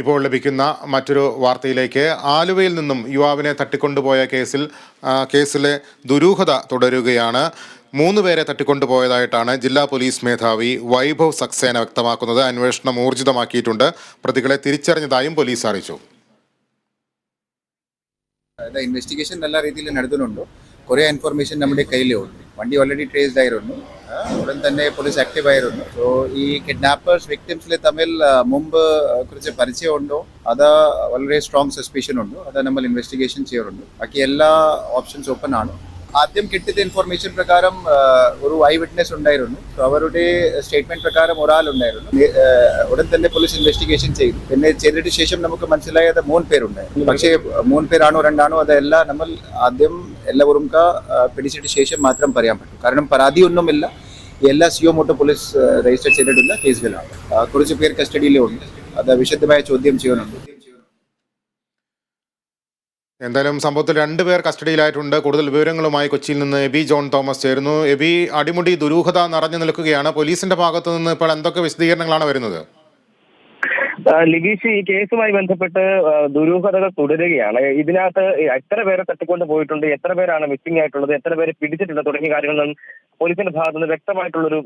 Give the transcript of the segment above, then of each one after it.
ഇപ്പോൾ ലഭിക്കുന്ന മറ്റൊരു വാർത്തയിലേക്ക് ആലുവയിൽ നിന്നും യുവാവിനെ തട്ടിക്കൊണ്ടുപോയ കേസിൽ കേസിലെ ദുരൂഹത തുടരുകയാണ്. മൂന്ന് പേരെ തട്ടിക്കൊണ്ടുപോയതായിട്ടാണ് ജില്ലാ പോലീസ് മേധാവി വൈഭവ് സക്സേന വ്യക്തമാക്കുന്നത്. അന്വേഷണം ഊർജിതമാക്കിയിട്ടുണ്ട്. പ്രതികളെ തിരിച്ചറിഞ്ഞതായും പോലീസ് അറിയിച്ചു. ഇൻവെസ്റ്റിഗേഷൻ നല്ല രീതിയിൽ നടത്തുന്നുണ്ട്. കുറേ ഇൻഫർമേഷൻ നമ്മുടെ കയ്യിലേ ഉണ്ട് വണ്ടി ഓൾറെഡി ട്രേസ്ഡ് ആയിരുന്നു. ഉടൻ തന്നെ പോലീസ് ആക്റ്റീവ് ആയിരുന്നു. സോ ഈ കിഡ്നാപ്പേഴ്സ് വിക്ടിംസിൽ തമ്മിൽ മുമ്പ് കുറച്ച് പരിചയമുണ്ടോ? അത് വളരെ സ്ട്രോങ് സസ്പെഷൻ ഉണ്ട്. അത് നമ്മൾ ഇൻവെസ്റ്റിഗേഷൻ ചെയ്യാറുണ്ട്. ബാക്കി എല്ലാ ഓപ്ഷൻസ് ഓപ്പൺ ആണ്. ആദ്യം കിട്ടിയ ഇൻഫർമേഷൻ പ്രകാരം ഒരു ഐ വിറ്റ്നസ് ഉണ്ടായിരുന്നു. അവരുടെ സ്റ്റേറ്റ്മെന്റ് പ്രകാരം ഒരാളുണ്ടായിരുന്നു ഉടൻ തന്നെ പോലീസ് ഇൻവെസ്റ്റിഗേഷൻ ചെയ്തു. പിന്നെ ചെയ്തിട്ട് ശേഷം നമുക്ക് മനസ്സിലായത് മൂന്ന് പേരുണ്ടായിരുന്നു പക്ഷേ മൂന്ന് പേരാണോ രണ്ടാണോ അതെല്ലാം നമ്മൾ ആദ്യം എല്ലാവരും പിടിച്ചിട്ട് ശേഷം മാത്രം പറയാൻ പറ്റും. കാരണം പരാതി ഒന്നുമില്ല എല്ലാ സിഒ മോട്ടോ പോലീസ് രജിസ്റ്റർ ചെയ്തിട്ടുള്ള കേസുകളാണ്. കുറച്ച് പേർ കസ്റ്റഡിയിലുണ്ട് അത് വിശദമായ ചോദ്യം ചെയ്യാനുണ്ട്. എന്തായാലും സംഭവത്തിൽ രണ്ടുപേർ കസ്റ്റഡിയിലായിട്ടുണ്ട്. കൂടുതൽ വിവരങ്ങളുമായി കൊച്ചിയിൽ നിന്ന് എബി ജോൺ തോമസ് ചേരുന്നു. എബി അടിമുടി ദുരൂഹത നിറഞ്ഞു നിൽക്കുകയാണ്. പോലീസിന്റെ ഭാഗത്തു നിന്ന് ഇപ്പോൾ എന്തൊക്കെ വിശദീകരണങ്ങളാണ് വരുന്നത്? ആ, ലിബീഷ് ഈ കേസുമായി ബന്ധപ്പെട്ട് ദുരൂഹതകൾ തുടരുകയാണ്. ഇതിനകത്ത് എത്ര പേരെ തട്ടിക്കൊണ്ട് പോയിട്ടുണ്ട് എത്ര പേരാണ് മിസ്സിംഗ് ആയിട്ടുള്ളത് എത്ര പേരെ പിടിച്ചിട്ടുണ്ട് തുടങ്ങിയ കാര്യങ്ങളൊന്നും പോലീസിന്റെ ഭാഗത്തു നിന്ന് വ്യക്തമായിട്ടുള്ളൊരു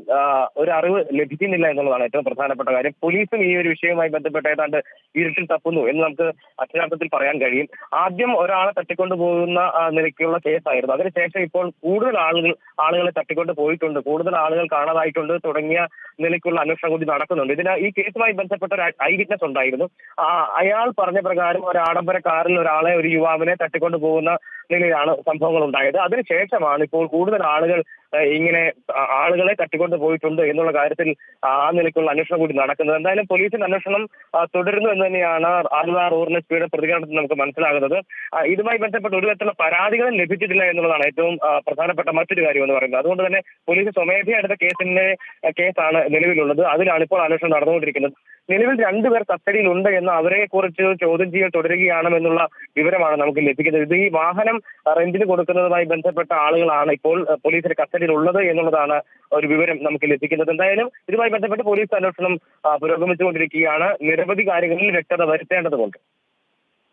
ഒരു അറിവ് ലഭിക്കുന്നില്ല എന്നുള്ളതാണ് ഏറ്റവും പ്രധാനപ്പെട്ട കാര്യം. പോലീസും ഈ ഒരു വിഷയവുമായി ബന്ധപ്പെട്ട് ഏതാണ്ട് ഇരുട്ടിൽ തപ്പുന്നു എന്ന് നമുക്ക് അക്ഷരാർത്ഥത്തിൽ പറയാൻ കഴിയും. ആദ്യം ഒരാളെ തട്ടിക്കൊണ്ട് പോകുന്ന നിലയ്ക്കുള്ള കേസായിരുന്നു. അതിനുശേഷം ഇപ്പോൾ കൂടുതൽ ആളുകൾ ആളുകളെ തട്ടിക്കൊണ്ട് പോയിട്ടുണ്ട്. കൂടുതൽ ആളുകൾ കാണാതായിട്ടുണ്ട്. തുടങ്ങിയ നിലയ്ക്കുള്ള അന്വേഷണം കൂടി നടക്കുന്നുണ്ട്. ഇതിന് ഈ കേസുമായി ബന്ധപ്പെട്ട ഒരു ഐ വിറ്റ്നസ് ഉണ്ടായിരുന്നു. അയാൾ പറഞ്ഞ പ്രകാരം ഒരു ആഡംബര കാറിൽ ഒരാളെ ഒരു യുവാവിനെ തട്ടിക്കൊണ്ടു പോകുന്ന നിലയിലാണ് സംഭവങ്ങൾ ഉണ്ടായത് അതിനുശേഷമാണ് ഇപ്പോൾ കൂടുതൽ ആളുകൾ ഇങ്ങനെ ആളുകളെ തട്ടിക്കൊണ്ട് പോയിട്ടുണ്ട് എന്നുള്ള കാര്യത്തിൽ ആ നിലയ്ക്കുള്ള അന്വേഷണം കൂടി നടക്കുന്നത്. എന്തായാലും പോലീസിന്റെ അന്വേഷണം തുടരുന്നു എന്ന് തന്നെയാണ് ആലുവ റൂറൽ പിയുടെ പ്രതികരണത്തിൽ നമുക്ക് മനസ്സിലാകുന്നത്. ഇതുമായി ബന്ധപ്പെട്ട് ഒരു തരത്തിലുള്ള പരാതികളും ലഭിച്ചിട്ടില്ല എന്നുള്ളതാണ് ഏറ്റവും പ്രധാനപ്പെട്ട മറ്റൊരു കാര്യം എന്ന് പറയുന്നത്. അതുകൊണ്ട് തന്നെ പോലീസ് സ്വമേധയാ എടുത്ത കേസിന്റെ കേസാണ് നിലവിലുള്ളത്. അതിലാണ് ഇപ്പോൾ അന്വേഷണം നടന്നുകൊണ്ടിരിക്കുന്നത്. നിലവിൽ രണ്ടുപേർ കസ്റ്റഡിയിലുണ്ട് എന്ന് അവരെ കുറിച്ച് ചോദ്യം ചെയ്യൽ തുടരുകയാണെന്നുള്ള വിവരമാണ് നമുക്ക് ലഭിക്കുന്നത്. ഇത് ഈ വാഹനം റെന്റിന് കൊടുക്കുന്നതുമായി ബന്ധപ്പെട്ട ആളുകളാണ് ഇപ്പോൾ പോലീസിന്റെ കസ്റ്റഡിയിൽ ഉള്ളത് എന്നുള്ളതാണ് ഒരു വിവരം നമുക്ക് ലഭിക്കുന്നത്. എന്തായാലും ഇതുമായി ബന്ധപ്പെട്ട് പോലീസ് അന്വേഷണം പുരോഗമിച്ചുകൊണ്ടിരിക്കുകയാണ്. നിരവധി കാര്യങ്ങളിൽ വ്യക്തത വരുത്തേണ്ടതുണ്ട്.